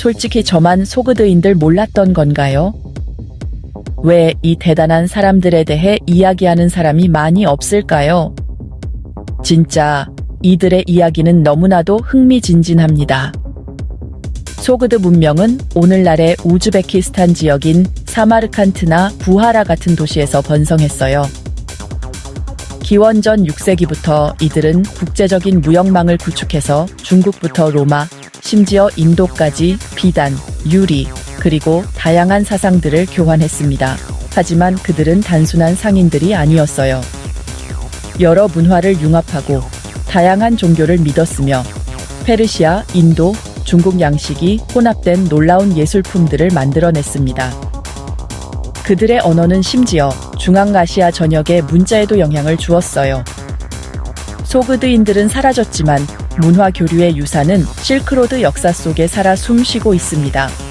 솔직히 저만 소그드인들 몰랐던 건가요? 왜 이 대단한 사람들에 대해 이야기하는 사람이 많이 없을까요? 진짜 이들의 이야기는 너무나도 흥미진진합니다. 소그드 문명은 오늘날의 우즈베키스탄 지역인 사마르칸트나 부하라 같은 도시에서 번성했어요. 기원전 6세기부터 이들은 국제적인 무역망을 구축해서 중국부터 로마, 심지어 인도까지 비단, 유리, 그리고 다양한 사상들을 교환했습니다. 하지만 그들은 단순한 상인들이 아니었어요. 여러 문화를 융합하고 다양한 종교를 믿었으며 페르시아, 인도, 중국 양식이 혼합된 놀라운 예술품들을 만들어냈습니다. 그들의 언어는 심지어 중앙아시아 전역의 문자에도 영향을 주었어요. 소그드인들은 사라졌지만 문화 교류의 유산은 실크로드 역사 속에 살아 숨쉬고 있습니다.